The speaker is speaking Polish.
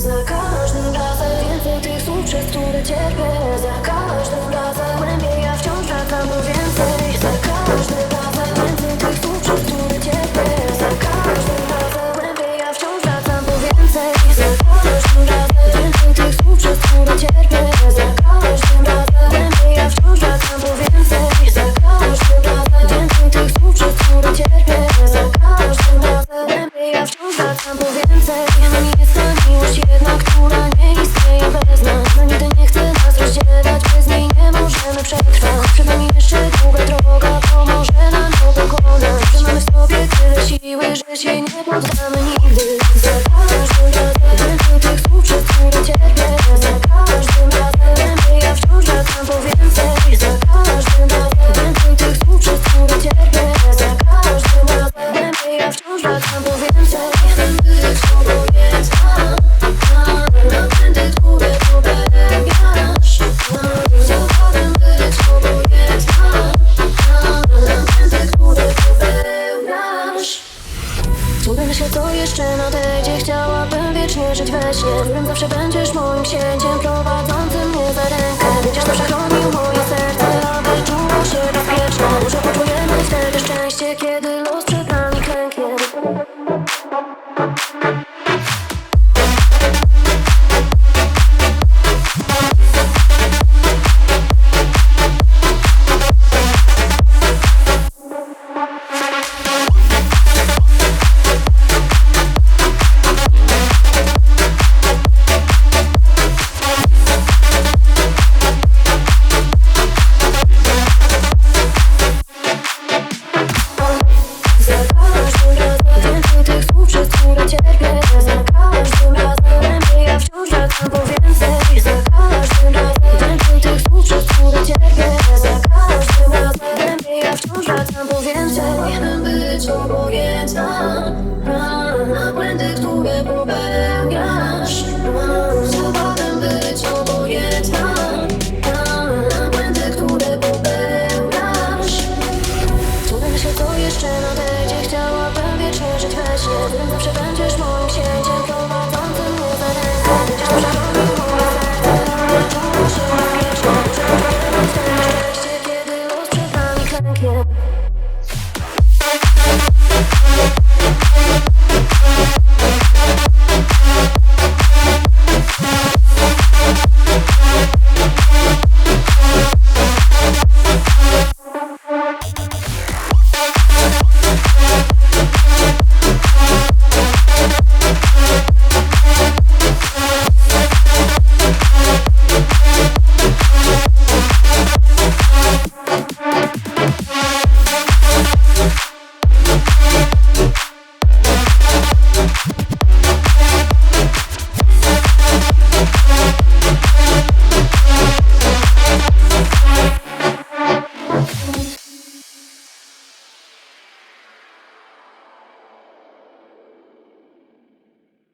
Za każdym razem więcej tych słów, które cierpię. Za każdym razem głębiej ja wciąż wracam po więcej. Za każdym razem więcej tych słów, które cierpię. Za każdym razem głębiej ja wciąż wracam po więcej. Za każdym razem więcej tych słów, które cierpię. Za każdym razem siły, że się nie poddamy nigdy To jeszcze nadejdzie Chciałabym wiecznie żyć we śnie. Którym zawsze będziesz moim księciem Prowadzącym mnie za rękę. Będziesz zawsze chronił moje serce Aby czuło się bezpieczne Może poczujemy wtedy szczęście Kiedy na błędy, które popełniasz. Zabawiam być obojętna na błędy, które popełniasz. Cudem się to jeszcze nadejdzie Chciałabym wiecznie żyć we śnie Wiem, zawsze będzie